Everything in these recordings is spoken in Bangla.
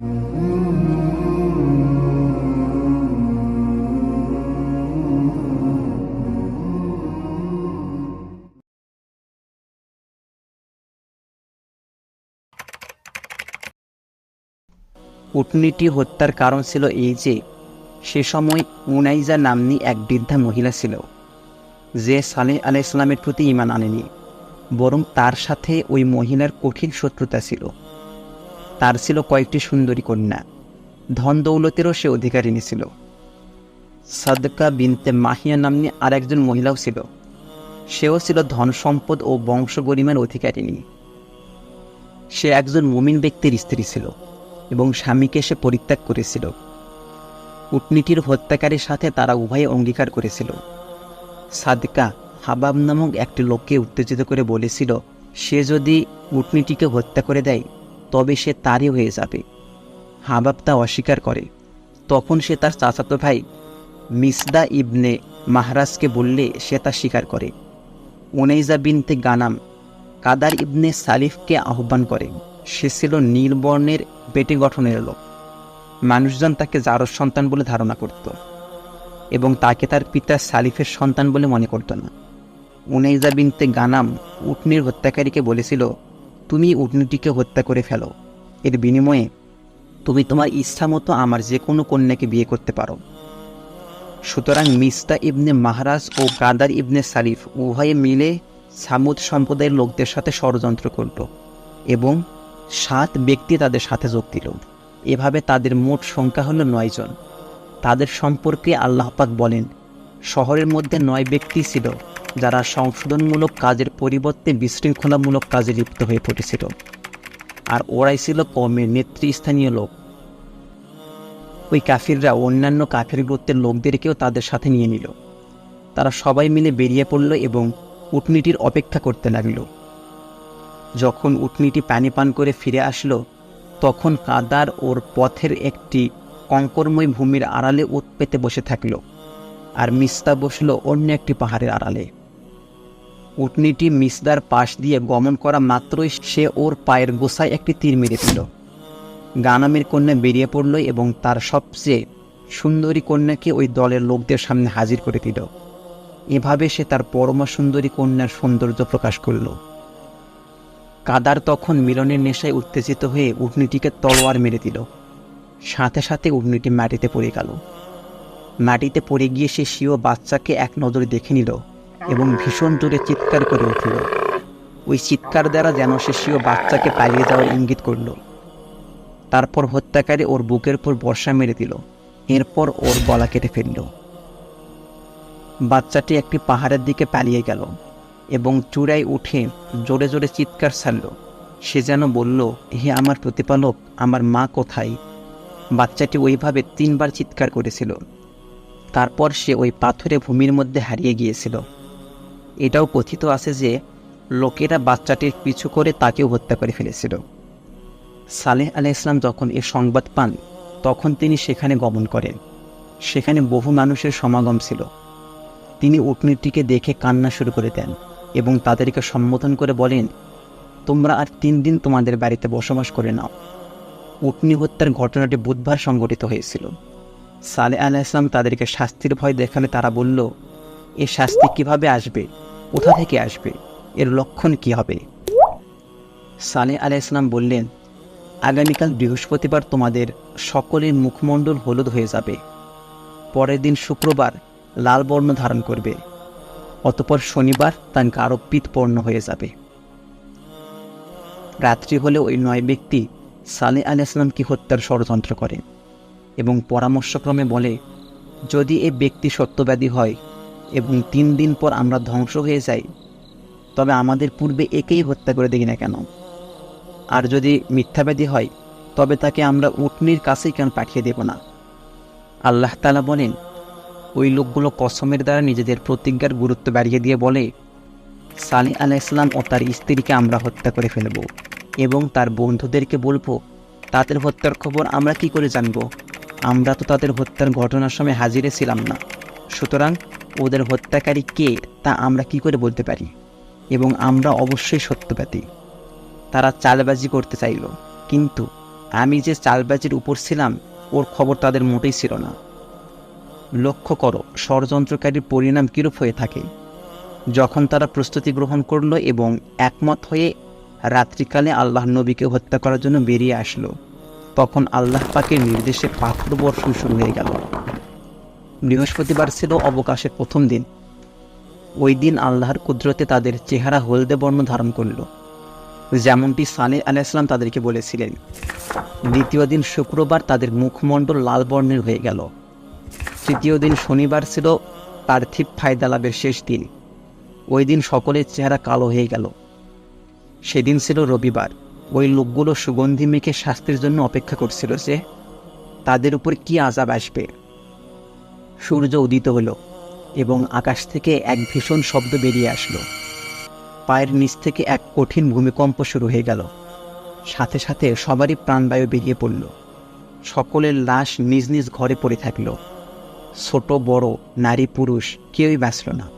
উটনিটি হত্যার কারণ ছিল এই যে, সে সময় মুনাইজা নাম্নী এক বৃদ্ধা মহিলা ছিল, যে সালেহ আলাহ ইসলামের প্রতি ইমান আনেনি, বরং তার সাথে ওই মহিলার কঠিন শত্রুতা ছিল। তার ছিল কয়েকটি সুন্দরী কন্যা। ধন দৌলতেরও সে অধিকারিণী ছিল। সাদকা বিনতে মাহিয়া নাম্নী আর একজন মহিলাও ছিল। সেও ছিল ধন সম্পদ ও বংশ গরিমার অধিকারিণী। সে একজন মুমিন ব্যক্তির স্ত্রী ছিল এবং স্বামীকে সে পরিত্যাগ করেছিল। উটনিটির হত্যাকারীর সাথে তারা উভয়ে অঙ্গীকার করেছিল। সাদকা হাবাব নামক একটি লোককে উত্তেজিত করে বলেছিল, সে যদি উটনিটিকে হত্যা করে দেয় তবে সে তারই হয়ে যাবে। হাবাব তা অস্বীকার করে। তখন সে তার চাচাতো ভাই মিসদা ইবনে মাহরাজকে বললে সে তা স্বীকার করে। উনাইজা বিনতে গানাম কাদার ইবনে সালিফকে আহ্বান করে। সে ছিল নীলবর্ণের পেটে গঠনের লোক। মানুষজন তাকে জারস সন্তান বলে ধারণা করত এবং তাকে তার পিতা সালিফের সন্তান বলে মনে করত না। উনাইজা বিনতে গানাম উটনির হত্যাকারীকে বলেছিল তুমি উটনিটিকে হত্যা করে ফেলো। এর বিনিময়ে তুমি তোমার ইচ্ছা মতো আমার যে কোনো কন্যাকে বিয়ে করতে পারো। সুতরাং মিস্তা ইবনে মাহারাজ ও কাদার ইবনে সালিফ উভয়ে মিলে সামুদ সম্প্রদায়ের লোকদের সাথে ষড়যন্ত্র করল এবং সাত ব্যক্তি তাদের সাথে যোগ দিল। এভাবে তাদের মোট সংখ্যা হলো নয়জন তাদের সম্পর্কে আল্লাহ পাক বলেন, শহরের মধ্যে নয় ব্যক্তি ছিল। যারা সংশোধনমূলক কাজের পরিবর্তে বিশৃঙ্খলামূলক কাজে লিপ্ত হয়ে পড়েছিল আর ওরাই ছিল কমের নেতৃস্থানীয় লোক। ওই কাফিররা অন্যান্য কাফির গোত্রের লোকদেরকেও তাদের সাথে নিয়ে নিল। তারা সবাই মিলে বেরিয়ে পড়ল এবং উটনিটির অপেক্ষা করতে লাগল। যখন উটনিটি পানি পান করে ফিরে আসলো, তখন কাদার ওর পথের একটি কঙ্করময় ভূমির আড়ালে উট পেতে বসে থাকল। আর মিস্তা বসল অন্য একটি পাহাড়ের আড়ালে। উটনিটি মিসদার পাশ দিয়ে গমন করা মাত্রই সে ওর পায়ের গোসায় একটি তীর মেরে দিল গানামের কন্যা বেরিয়ে পড়ল এবং তার সবচেয়ে সুন্দরী কন্যাকে ওই দলের লোকদের সামনে হাজির করে দিল। এভাবে সে তার পরমা সুন্দরী কন্যার সৌন্দর্য প্রকাশ করল। কাদার তখন মিলনের নেশায় উত্তেজিত হয়ে উটনিটিকে তলোয়ার মেরে দিল। সাথে সাথে উটনিটি মাটিতে পড়ে গেল। মাটিতে পড়ে গিয়ে সে স্বীয় বাচ্চাকে এক নজরে দেখে নিল। এবং ভীষণ জোরে চিৎকার করে উঠল। ওই চিৎকার দ্বারা যেন স্বীয় বাচ্চাকে পালিয়ে যাওয়ার ইঙ্গিত করল। তারপর হত্যাকারী ওর বুকের উপর বর্ষা মেরে দিল। এরপর ওর গলা কেটে ফেলল। বাচ্চাটি একটি পাহাড়ের দিকে পালিয়ে গেল এবং চূড়ায় উঠে জোরে জোরে চিৎকার ছাড়ল। সে যেন বলল, হে আমার প্রতিপালক, আমার মা কোথায়? বাচ্চাটি ওইভাবে তিনবার চিৎকার করেছিল। তারপর সে ওই পাথরে ভূমির মধ্যে হারিয়ে গিয়েছিল। এটাও কথিত আছে যে লোকেরা বাচ্চাটির পিছু করে তাকেও হত্যা করে ফেলেছিল। সালেহ আলাহ ইসলাম যখন এ সংবাদ পান, তখন তিনি সেখানে গমন করেন। সেখানে বহু মানুষের সমাগম ছিল। তিনি উটনিটিকে দেখে কান্না শুরু করে দেন এবং তাদেরকে সম্বোধন করে বলেন, তোমরা আর তিন দিন তোমাদের বাড়িতে বসবাস করে নাও। উটনি হত্যার ঘটনাটি বুধবার সংঘটিত হয়েছিল। সালে আলাহ ইসলাম তাদেরকে শাস্তির ভয় দেখালে তারা বলল, এ শাস্তি কীভাবে আসবে? কোথা থেকে আসবে? এর লক্ষণ কি হবে? সালে আলাহ ইসলাম বললেন, আগামীকাল বৃহস্পতিবার তোমাদের সকলের মুখমণ্ডল হলুদ হয়ে যাবে। পরের দিন শুক্রবার লাল বর্ণ ধারণ করবে। অতপর শনিবার তা গাঢ় পীতবর্ণ হয়ে যাবে। রাত্রি হলে ওই নয় ব্যক্তি সালে আলি ইসলামকে হত্যার ষড়যন্ত্র করে এবং পরামর্শক্রমে বলে, যদি এ ব্যক্তি সত্যবাদী হয় এবং তিন দিন পর আমরা ধ্বংস হয়ে যাই। তবে আমাদের পূর্বে একেই হত্যা করে দেখি না কেন? আর যদি মিথ্যাবাদী হয়, তবে তাকে আমরা উটনির কাছেই কেন পাঠিয়ে দেব না? আল্লাহ তালা বলেন, ওই লোকগুলো কসমের দ্বারা নিজেদের প্রতিজ্ঞার গুরুত্ব বাড়িয়ে দিয়ে বলে, সালি আলাহ ইসলাম ও তার স্ত্রীকে আমরা হত্যা করে ফেলব এবং তার বন্ধুদেরকে বলব, তাদের হত্যার খবর আমরা কি করে জানব? আমরা তো তাদের হত্যার ঘটনার সময় হাজিরে ছিলাম না। সুতরাং ওদের হত্যাকারী কে তা আমরা কি করে বলতে পারি? এবং আমরা অবশ্যই সত্যবাদী। তারা চালবাজি করতে চাইল। কিন্তু আমি যে চালবাজির উপর ছিলাম, ওর খবর তাদের মোটেই ছিল না। লক্ষ্য করো, ষড়যন্ত্রকারীর পরিণাম কিরূপ হয়ে থাকে। যখন তারা প্রস্তুতি গ্রহণ করল এবং একমত হয়ে রাত্রিকালে আল্লাহ নবীকে হত্যা করার জন্য বেরিয়ে আসলো, তখন আল্লাহ পাকের নির্দেশে পাথর বর্ষণ শুরু হয়ে গেল। বৃহস্পতিবার ছিল অবকাশের প্রথম দিন। ওই দিন আল্লাহর কুদরতে তাদের চেহারা হলদে বর্ণ ধারণ করল। যেমনটি সালে আলাইসলাম তাদেরকে বলেছিলেন, দ্বিতীয় দিন শুক্রবার তাদের মুখমণ্ডল লাল বর্ণের হয়ে গেল। তৃতীয় দিন শনিবার ছিল পার্থিব ফায়দা লাভের শেষ দিন। ওই দিন সকলের চেহারা কালো হয়ে গেল। সেদিন ছিল রবিবার। ওই লোকগুলো সুগন্ধি মেখে শাস্তির জন্য অপেক্ষা করছিল যে তাদের উপর কি আজাব আসবে। সূর্য উদিত হলো এবং আকাশ থেকে এক ভীষণ শব্দ বেরিয়ে আসলো। পায়ের নিচ থেকে এক কঠিন ভূমিকম্প শুরু হয়ে গেল। সাথে সাথে সবারই প্রাণবায়ু বেরিয়ে পড়ল। সকলের লাশ নিজ নিজ ঘরে পড়ে থাকল। ছোট, বড়, নারী, পুরুষ কেউই বাঁচল না।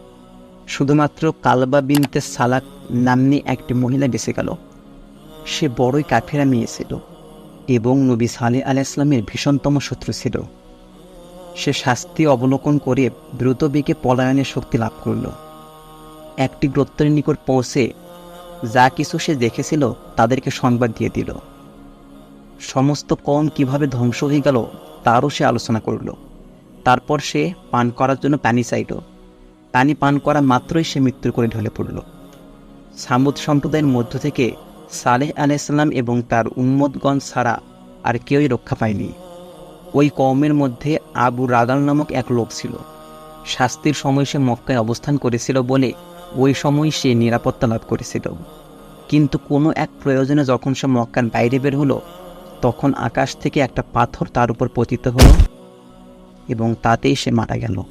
শুধুমাত্র কালবা বিনতে সালাক নাম্নী একটি মহিলা বেঁচে গেল। সে বড়ই কাফেরা মেয়ে ছিল এবং নবী সালে আলাইসলামের ভীষণতম শত্রু ছিল। সে শাস্তি অবলোকন করে দ্রুত বেগে পলায়নের শক্তি লাভ করল। একটি গ্রত্তের নিকট পৌঁছে যা কিছু সে দেখেছিল তাদেরকে সংবাদ দিয়ে দিল। সমস্ত কম কীভাবে ধ্বংস হয়ে গেল তারও সে আলোচনা করল। তারপর সে পান করার জন্য পানি চাইল। পানি পান করা মাত্রই সে মৃত্যুর করে ঢলে পড়ল। সামুদ সম্প্রদায়ের মধ্য থেকে সালেহ আলাইসাল্লাম এবং তার উম্মদগণ ছাড়া আর কেউই রক্ষা পায়নি। ওই কওমের মধ্যে আবু রাগাল নামক এক লোক ছিল। শাস্তির সময় সে মক্কায় অবস্থান করেছিল বলে ওই সময় সে নিরাপত্তা লাভ করেছিল। কিন্তু কোনো এক প্রয়োজনে যখন সে মক্কার বাইরে বের হলো, তখন আকাশ থেকে একটা পাথর তার উপর পতিত হলো এবং তাতেই সে মারা গেল।